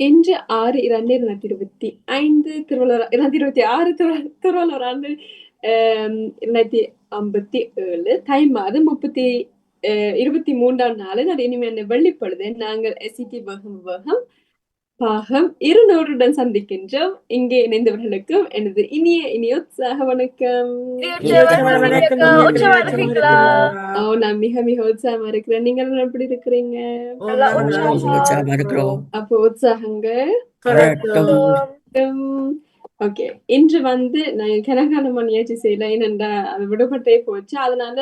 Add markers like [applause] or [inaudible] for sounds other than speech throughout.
இன்று ஆறு இரண்டு இரண்டாயிரத்தி இருபத்தி ஐந்து திருவள்ளுவர் இரண்டாயிரத்தி இருபத்தி ஆறு திருவள்ளுவர் ஆண்டு இரண்டாயிரத்தி ஐம்பத்தி ஏழு தை மாதம் முப்பத்தி அஹ், இருபத்தி மூன்றாம் நாள் அது இனிமேல் வெள்ளிப்பொழுது நாங்கள் எஸ்இடி வகம் வகம் பாகம் இருநூறுடன் சந்திக்கின்றோம். இங்கே இணைந்தவர்களுக்கும் எனது இனிய இனிய உற்சாக வணக்கம்? ஓ நான் மிக மிக உற்சாகமா இருக்கிறேன். எல்லாம் எப்படி இருக்கிறீங்க? அப்போ உற்சாகங்க ஓகே இன்று வந்து நான் கனகாலமா முயற்சி செய்யல. ஏனென்றா அது விடுபட்டே போச்சு. அதனால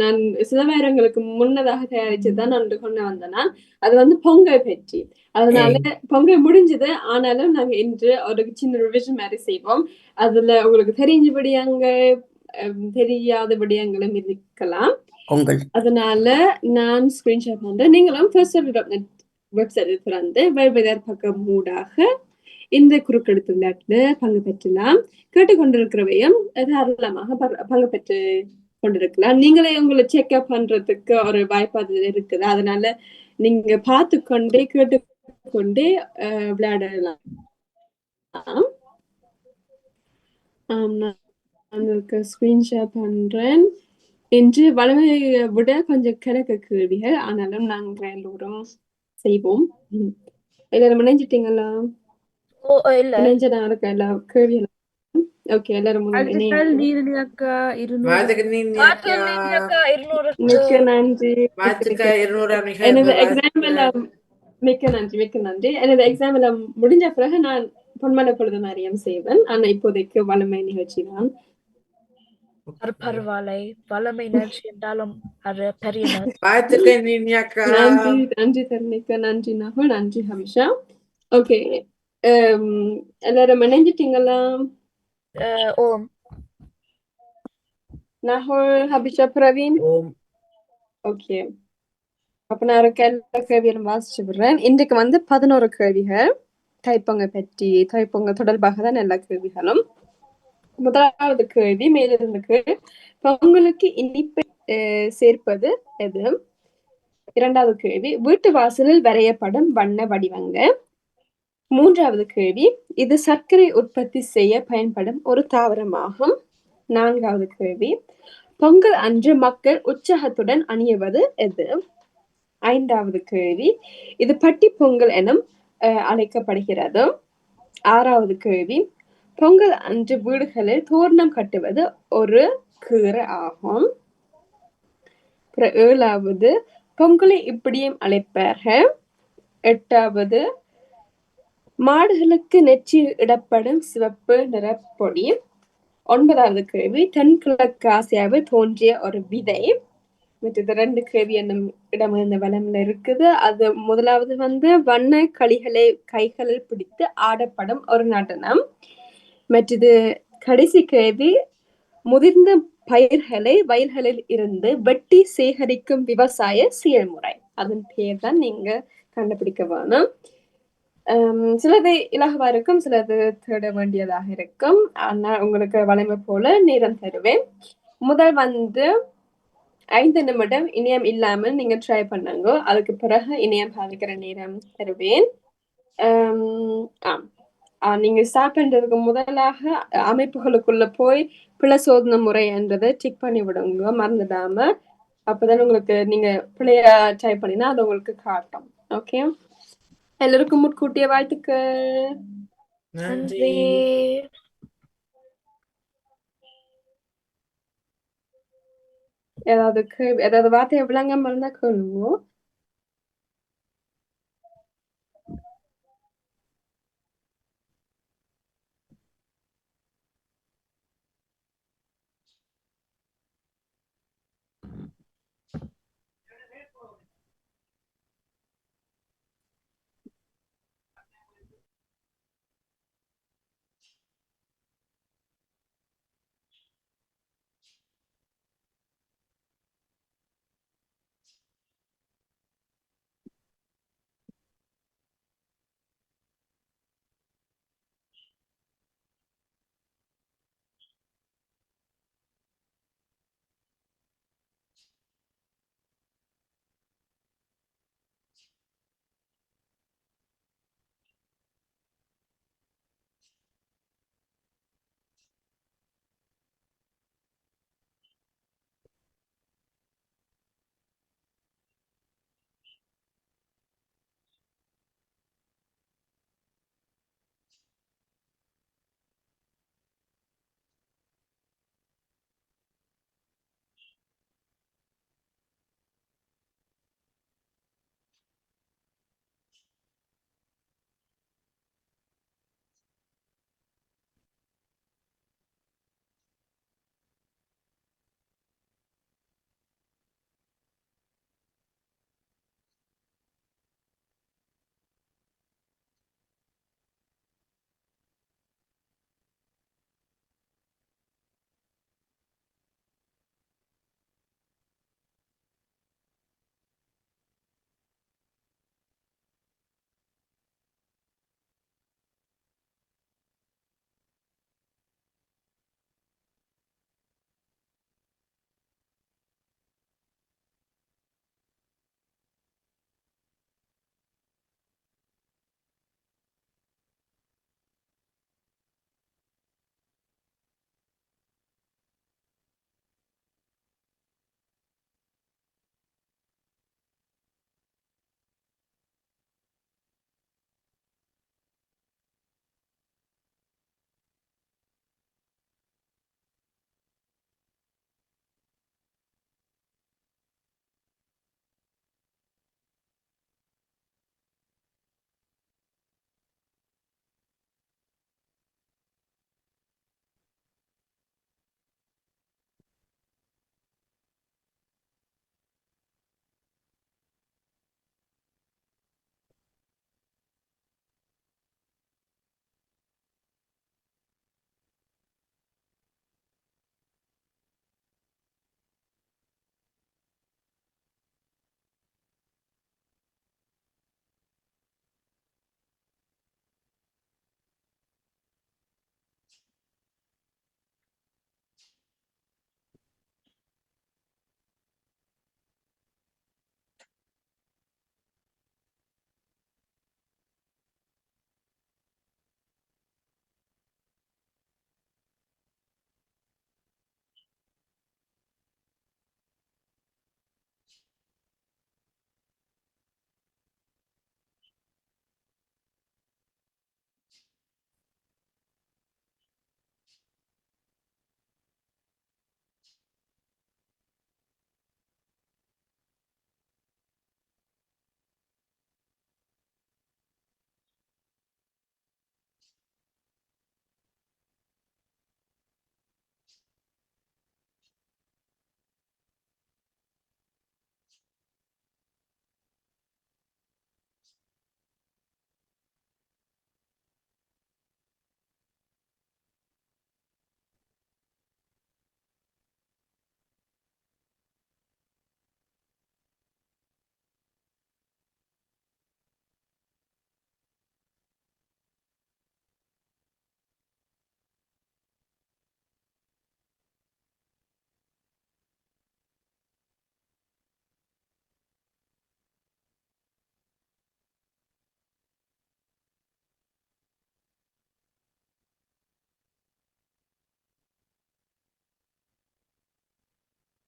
நான் சில நேரங்களுக்கு முன்னதாக தயாரிச்சுதான் நான் கொண்டு வந்தேன் நான். அது வந்து பொங்கல் பற்றி. அதனால பொங்கல் முடிஞ்சது. ஆனாலும் நாங்க இன்று ஒரு சின்ன ரிவிஷன் மாதிரி செய்வோம். அதுல உங்களுக்கு தெரிஞ்சபடி அங்க தெரியாத விடயங்களும் இருக்கலாம். அதனால நான் ஸ்கிரீன்ஷாட் பண்றேன் நீங்களும் ஃபர்ஸ்ட் டாட் நெட் வெப்சைட் திறந்து வெவ்வேறு பக்கம் மூடாக இந்த குறுக்கெழுத்து விளையாட்டுல பங்கு பெற்றலாம். கேட்டுக்கொண்டிருக்கிறவையும் தாராளமாக பங்கு பெற்று கொண்டிருக்கலாம். நீங்களே உங்களை செக்அப் பண்றதுக்கு ஒரு வாய்ப்பு அது இருக்குது. அதனால நீங்க பார்த்து கொண்டே கேட்டுக்கொண்டே விளையாடலாம். ஆம், நான் உங்களுக்கு ஸ்கிரீன்ஷாட் பண்றேன். என்று வளமையை விட கொஞ்சம் கிழக்கு கேள்விகள். ஆனாலும் நாங்கள் எல்லோரும் செய்வோம். எல்லாரும் நினைஞ்சிட்டீங்களா ஓகே எல்லாரும் மிக்க நன்றி. எனது எக்ஸாம் எல்லாம் மிக்க நன்றி மிக்க நன்றி. எனது எக்ஸாம் எல்லாம் முடிஞ்ச பிறகு நான் பொன்மன பொழுது மரியம் செய்வேன். ஆனா இப்போதைக்கு வளமை நிகழ்ச்சி தான். பரவாயில்லை வல்லமை நிகழ்ச்சி என்றாலும் அது பெரிய நன்றி. நன்றி தர்ணிகா நன்றி நகுல் நன்றி ஹவிஷா ஓகே. எல்லாரும் இணைஞ்சிட்டீங்களா ஓம் நகுல் ஹபிஷா பிரவீன் ஓம் ஓகே அப்ப நான் ஒரு எல்லா கேள்வியும் வாசிச்சு விடுறேன் இன்றைக்கு வந்து பதினோரு கேள்விகள் தைப்பொங்க பற்றி தைப்பொங்க தொடர்பாக தான் எல்லா கேள்விகளும் முதலாவது கேள்வி மேலிருந்து கேள்வி பொங்கலுக்கு இனிப்பை சேர்ப்பது எது இரண்டாவது கேள்வி வீட்டு வாசலில் வரையப்படும் வண்ண வடிவங்க மூன்றாவது கேள்வி. இது சர்க்கரை உற்பத்தி செய்ய பயன்படும் ஒரு தாவரமாகும். நான்காவது கேள்வி. பொங்கல் அன்று மக்கள் உற்சாகத்துடன் அணியுவது எது? ஐந்தாவது கேள்வி. இது பட்டி பொங்கல் எனும் அஹ், அழைக்கப்படுகிறது. ஆறாவது கேள்வி. பொங்கல் அன்று வீடுகளில் தோரணம் கட்டுவது ஒரு கீரை ஆகும். ஏழாவது. பொங்கலை இப்படியும் அழைப்பார்கள். எட்டாவது. மாடுகளுக்கு நெற்றி இடப்படும் சிவப்பு நிறப்பொடி ஒன்பதாவது கேள்வி தென்கிழக்கு ஆசியாவில் தோன்றிய ஒரு விதை. மற்றது ரெண்டு கேள்வி என்னும் இடம் இந்த வளம்ல இருக்குது. அது முதலாவது வந்து வண்ண களிகளை கைகளில் பிடித்து ஆடப்படும் ஒரு நடனம். மற்றது கடைசி கேள்வி முதிர்ந்த பயிர்களை வயல்களில் இருந்து வெட்டி சேகரிக்கும் விவசாய செயல்முறை. அதன் பேர் தான் நீங்க கண்டுபிடிக்க வேணும். சிலது இலகுவா இருக்கும் சிலது தேட வேண்டியதாக இருக்கும். ஆனா உங்களுக்கு வளைமை போல நேரம் தருவேன். முதல் வந்து ஐந்து நிமிடம் இணையம் இல்லாமல் நீங்க ட்ரை பண்ணுங்க. அதுக்கு பிறகு இணையம் பாதிக்கிற நேரம் தருவேன். ஹம், ஆம். ஆஹ் நீங்க ஸ்டார்ட் பண்றதுக்கு முதலாக அமைப்புகளுக்குள்ள போய் பிழை சோதனை முறை என்றதை செக் பண்ணி விடுங்க. மறந்துடாம. அப்பதான் உங்களுக்கு நீங்க பிள்ளைய ட்ரை பண்ணினா அது உங்களுக்கு காட்டும். ஓகே எல்லாருக்கும் முட்கூட்டிய வாழ்த்துக்கள். நன்றி. ஏதாவது ஏதாவது வார்த்தை விளங்காம இருந்தா கேளுங்க.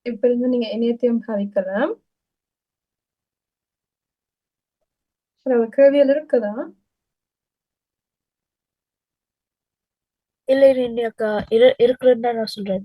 இப்ப இருந்து நீங்க இணையத்தையும் பாவிக்கலாம். அப்புறம் கேள்விகள் இருக்குதா? இல்லை அக்கா. இரு இருக்குன்னு தான் நான் சொல்றேன்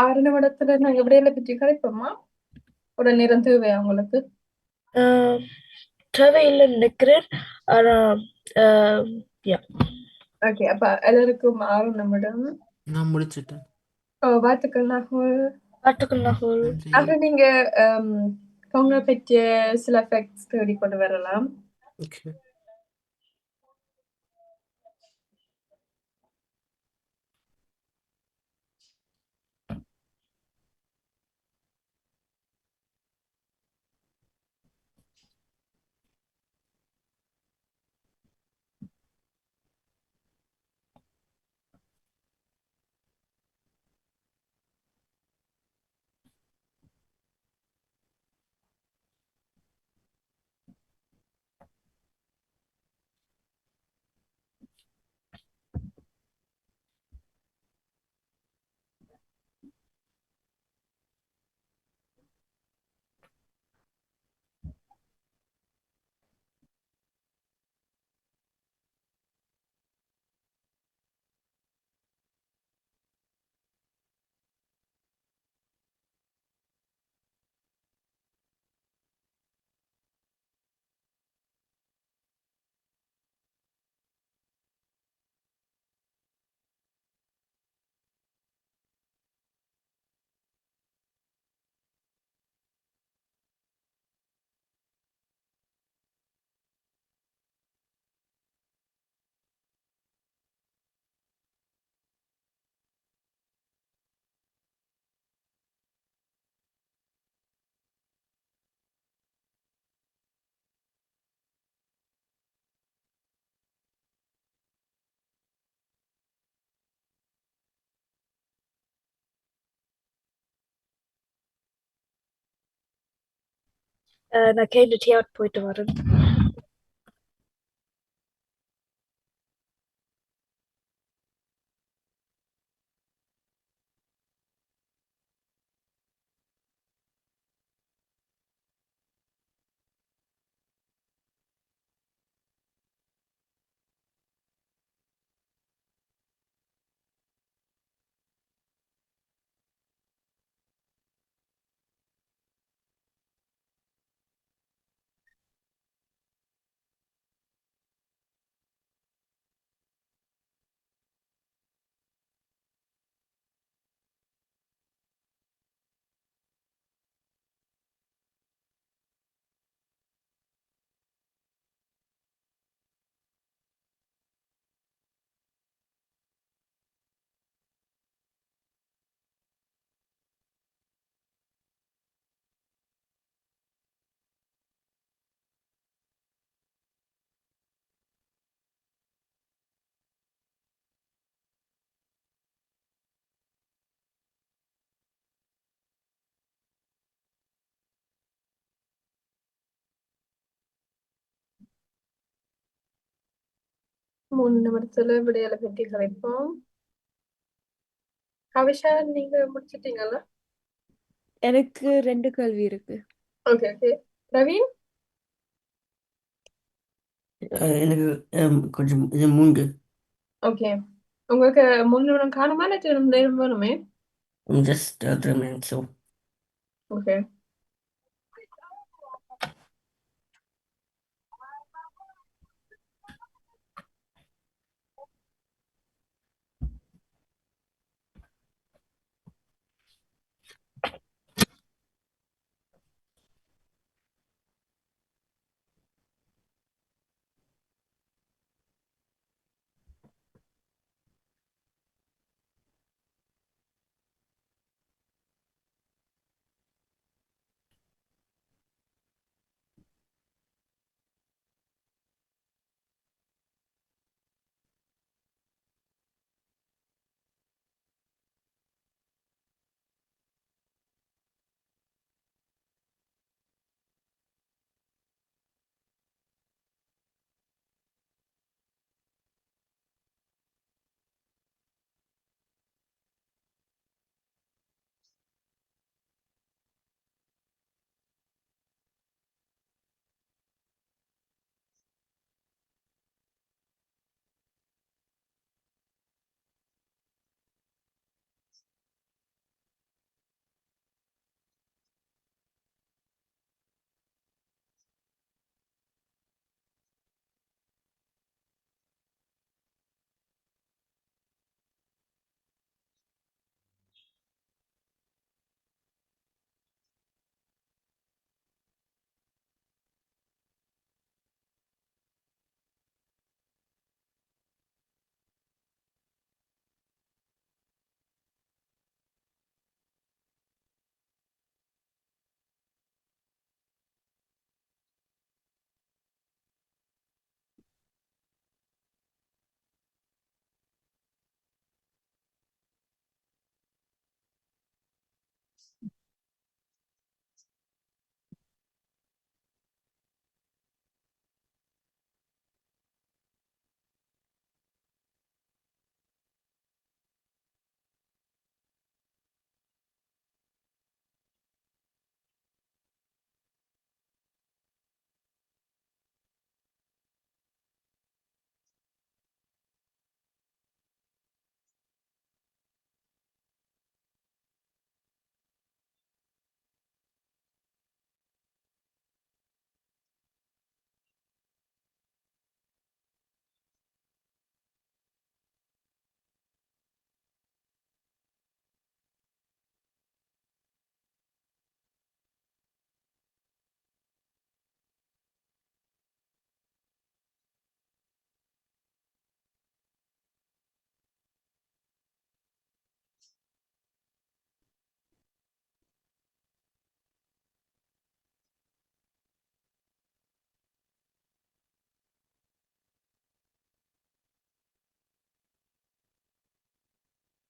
ஆறு நிமிடத்துல நாங்க விடையில பற்றி கதைப்போமா ஒரு நேரம் தேவையா உங்களுக்கு? ஆஹ் தேவையில்லைன்னு நினைக்கிறேன். ஆனா ஓகே அப்ப எல்லாருக்கும் ஆறு நிமிடம். நான் முடிச்சிட்டேன். ஓ, வாழ்த்துக்கள் நாகூல் பாட்டுக்கள் நகல் ஆக நீங்க ஹம், உங்களை பற்றிய சில ஃபேக்ட்ஸ் தேடி கொண்டு வரலாம். Okay äh, naar Kane de Theaterpoete worden. மூணு நிமிடத்துல விடையாள பற்றி கலைப்போம் கவிஷா நீங்க முடிச்சிட்டீங்களா எனக்கு ரெண்டு கேள்வி இருக்கு. Okay okay Praveen? எனக்கு கொஞ்சம் இது மூன்று. ஓகே உங்களுக்கு மூணு நிமிடம் காணுமா இல்லை நேரம் வேணுமே? Just three minutes so okay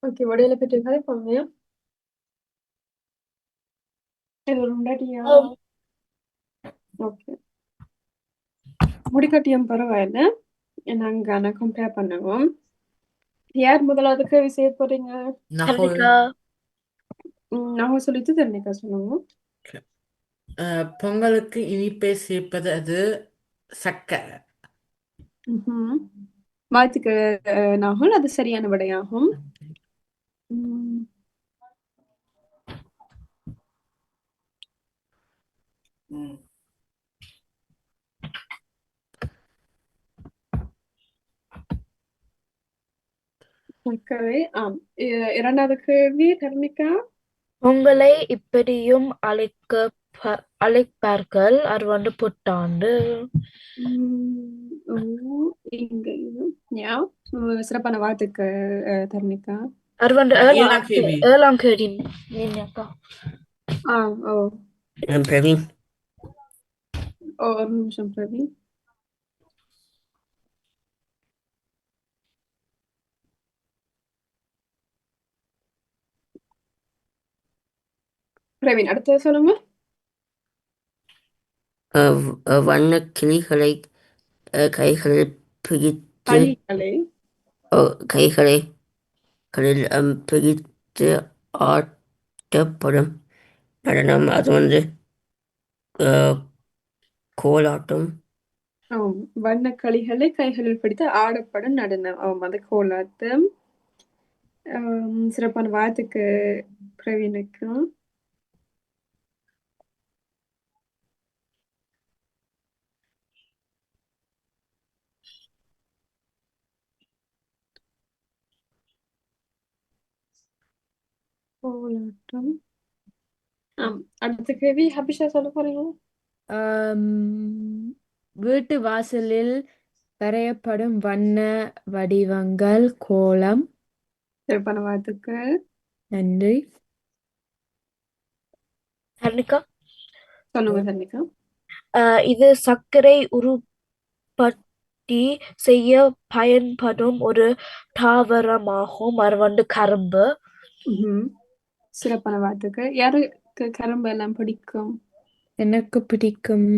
okay விடையாள பற்றி கலைப்போம் இல்லையா எல்லோரும் ரெடியா ஆம். ஓகே. முடிக்கட்டியம் பரவாயில்ல. நாங்க ஆனா கம்பேர் பண்ணுவோம். யார் முதலாவது கேள்வி செய்ய போறீங்க? நான் சொல்லிட்டு தெரிஞ்சுக்க அஹ், பொங்கலுக்கு இனிப்பை சேர்ப்பது அது சக்கரை. வாழ்த்துக்கள் நாகுல் அது சரியான விடையாகும். ம், சர்க்கரை ஆம் இரண்டாவது கேள்வி தர்மிகா? உங்களை இப்படியும் அழைக்க அழைப்பார்கள் அது வந்து புத்தாண்டு சிறப்பான வாழ்த்துக்கள் அஹ், தர்மிகா. வந்து அஹ், ஏழாம் ஏழாம் கேள்வி ஏழாம் கேள்வி நினைக்கா ஆ ஓ அஹ், பிரவீன் ஓ ஒரு நிமிஷம் பிரவீன் பிரவீன் அடுத்தது சொல்லுங்க? அஹ் வ- வண்ணக் கிளிகளை கைகளில் பிடித்து கைகளை கடலில் பிரித்து அம், பிடித்து ஆட்டப்படும் நடனம். அது வந்து கோலாட்டம். ஆம் வண்ணக்களிகளை கைகளில் பிடித்து ஆடப்படும் நடனம். ஆம் அது கோலாட்டம். சிறப்பான வாழ்த்துக்கு பிரவீனுக்கும். கோலாட்டம் ஆம் அடுத்த கேள்வி ஹபிஷா சொல்ல போறீங்களா வீட்டு வாசலில் வரையப்படும் வண்ண வடிவங்கள் கோலம் சிறப்பான வார்த்தைக்கு நன்றி ஹர்னிகா சொல்லுங்க சந்திக்கா ஆஹ் இது சர்க்கரை உற்பத்தி செய்ய பயன்படும் ஒரு தாவரமாகும் அது வந்து கரும்பு ம்ஹும். சிறப்பான வார்த்தைக்கு யாருக்கு கரும்பு எல்லாம் பிடிக்கும்? எனக்கு பிடிக்கும்.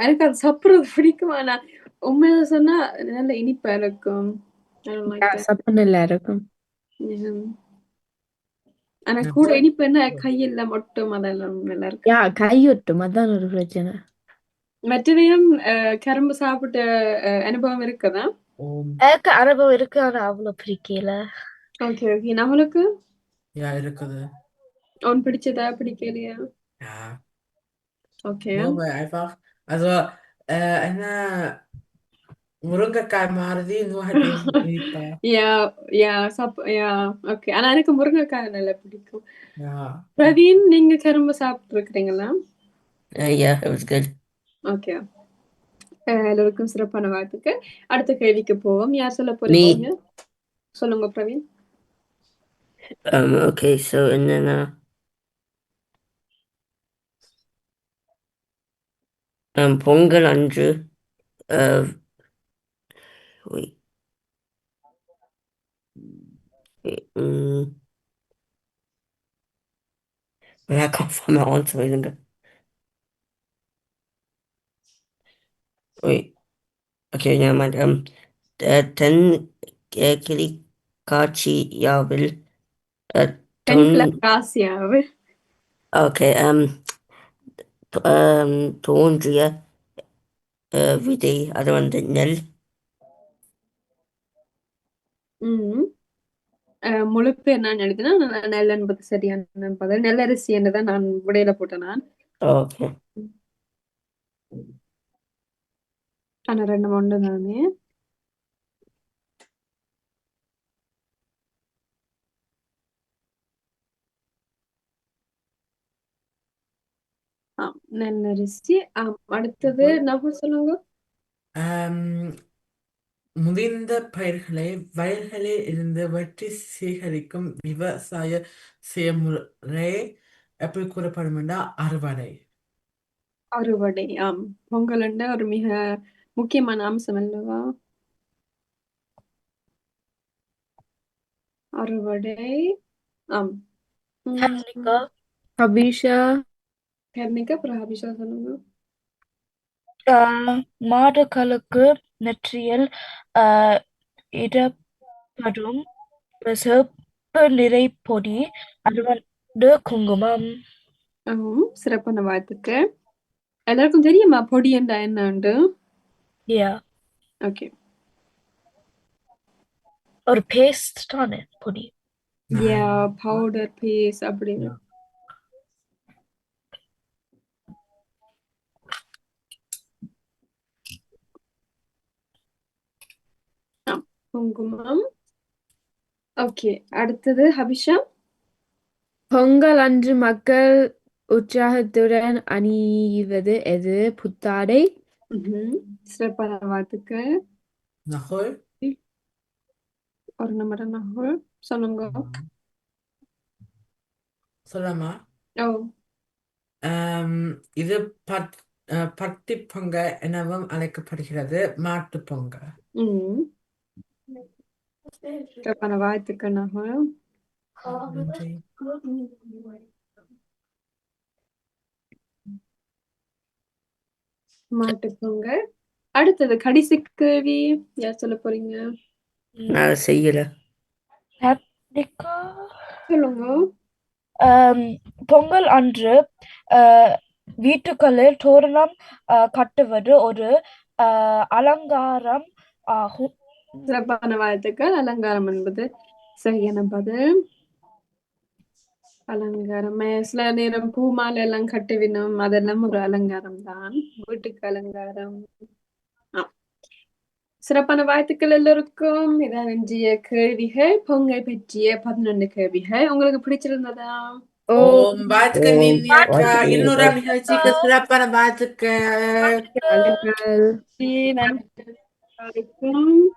எனக்கு அது சாப்பிடுறது பிடிக்கும். ஆனா உண்மையில சொன்னா நல்ல இனிப்பா இருக்கும். சப்பு நல்லா இருக்கும். ஆனா கூட இனிப்பு என்ன? கையெல்லாம் ஒட்டும் அதெல்லாம் நல்லா இருக்கு. யா கையொட்டும் அதான் ஒரு பிரச்சனை. மற்றதையும் கரும்பு சாப்பிட்ட அனுபவம் இருக்குதா? எனக்கு அனுபவம் இருக்கு ஆனா அவ்வளவு பிடிக்கல. ஓகே ஓகே நம்மளுக்கு Ja, இருக்குது. உன் பிடிச்சதா பிடிக்கலையா? Ja, okay weil einfach, also äh, eine முருங்கைக்காய் மாதிரி. [laughs] யா யா சாப் யா ஓகே ஆனா எனக்கு முருங்கைக்காய் நல்லா பிடிக்கும். பிரவீன் நீங்க கரும்பு சாப்பிட்டு இருக்கிறீங்களா Uh, yeah, it was good. Okay எல்லோருக்கும் சிறப்பான வாழ்த்துக்கு அடுத்த கேள்விக்கு போவோம். யார் சொல்ல போறீங்க? சொல்லுங்க Praveen Um, okay, so and then uh um Pongan Andrew uh wait. wait, mm. um, wait, I can't find my answer isn't? Wait. Okay, never mind. Um uh, ten uh, Yavil uh, தென்கிழக்கு தொன் ஆசியாவு Okay, um, um, தோன்றிய uh, விதை அது வந்து நெல் ம் அஹ், முழு பேர் நான் எழுதினா ந- நெல் என்பது சரியான பதில் நெல்லரிசி என்றுதான் நான் விடையில போட்டேன் நான் ஓகே ஆனா ரெண்டு ஒன்று தானே ஆம் ஆம் அடுத்தது நகுல் சொல்லுங்க? Ähm, முதிர்ந்த பயிர்களை வயல்களில் இருந்து வெட்டி சேகரிக்கும் விவசாய செயல்முறை எப்படி கூறப்படும் என்றால் அறுவடை. அறுவடை ஆம். பொங்கல் ஒரு மிக முக்கியமான அம்சம் அல்லவா? அறுவடை ஆம். ம், ஹர்னிகா ஹபிஷா கர்ணிகா அப்புறம் ஹபிஷா சொல்லுங்க. ஆஹ் மாடுகளுக்கு நெற்றியில் ஆஹ் இடப்படும் சிவப்பு நிறை பொடி அது வந்து குங்குமம் சிறப்பான வாழ்த்துக்கு எல்லாருக்கும் தெரியுமா பொடி என்றா என்னண்டு யா ஓகே ஒரு பேஸ்ட் தானே பொடி? யா பவுடர் பீஸ் அப்படி குங்குமம். ஓகே அடுத்தது ஹபிஷா பொங்கல் அன்று மக்கள் உற்சாகத்துடன் அணிவது எது? புத்தாடை. சிறப்பான வாழ்த்துக்கு Nachhol? ஒரு நிமிடம் நகுல். சொல்லுங்க. சொல்லலாமா? ஓ. இது அஹ், பட்டி பொங்கல் எனவும் அழைக்கப்படுகிறது. மாட்டுப் பொங்கல். ம் சிறப்பான வாழ்த்துக்கு நகுல் நன்றி மாட்டுப் பொங்கல் அடுத்தது கடைசி கேள்வி யார் சொல்ல போறீங்க? நான் செய்யல. சொல்லுங்க. பொங்கல் அன்று ஆஹ், வீட்டுகளில் தோரணம் ஆஹ், கட்டுவது ஒரு ஆஹ், அலங்காரம் ஆகும். சிறப்பான வாழ்த்துக்கள். அலங்காரம் என்பது சரியான பதில் அலங்காரம் சில நேரம் பூ மாலை எல்லாம் கட்டுவினோம் அதெல்லாம் ஒரு அலங்காரம் தான். வீட்டுக்கு அலங்காரம். சிறப்பான வாழ்த்துக்கள் எல்லோருக்கும். இதான் இன்றைய கேள்விகள் பொங்கல் பற்றிய பதினொன்று கேள்விகள். உங்களுக்கு பிடிச்சிருந்ததா? ஓ ஓம் வாழ்த்துக்கள். இன்னொரு. நிகழ்ச்சிக்கு சிறப்பான வாழ்த்துக்கள். வாழ்த்துக்கள்.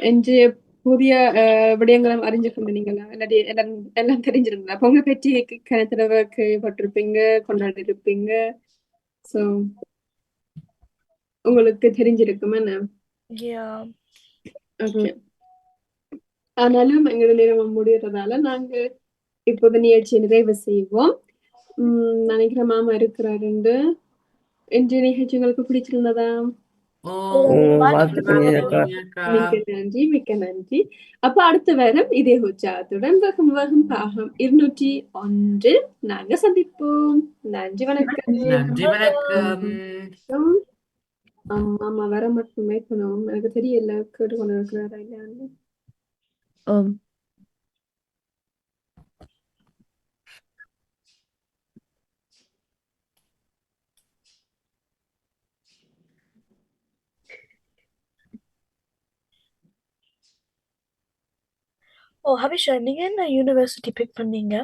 இன்றைய புதிய விடயங்களும் அறிஞ்சு கொண்டீங்களா இல்லாட்டி எல்லாம் எல்லாம் தெரிஞ்சிருங்களா பொங்கல் பற்றி கணத்தடவை கேள்விப்பட்டிருப்பீங்க கொண்டாடி இருப்பீங்க ஸோ உங்களுக்கு தெரிஞ்சிருக்கும் என்ன. ஓகே ஆனாலும் எங்களோட நேரம் முடியறதால நாங்க இப்போது நிகழ்ச்சியை நிறைவு செய்வோம். உம் நினைக்கிறேன் மாமா இருக்கிறாருண்டு இன்றைய நிகழ்ச்சி உங்களுக்கு பிடிச்சிருந்ததா? நன்றி மிக்க நன்றி. அப்ப அடுத்த வாரம் இதே உற்சாகத்துடன் வகும் வகும் பாகம் இருநூற்றி ஒன்றில் நாங்க சந்திப்போம். நன்றி வணக்கம். நன்றி வணக்கம். ஆமா ஆமா வர மட்டும் வெயிட் பண்ணுவோம். எனக்கு தெரியல. கேட்டு கொண்டு இருக்கிறாரா இல்லையான்னு ஓ ஹபிஷா நீங்க என்ன யூனிவர்சிட்டி பிக் பண்ணீங்க?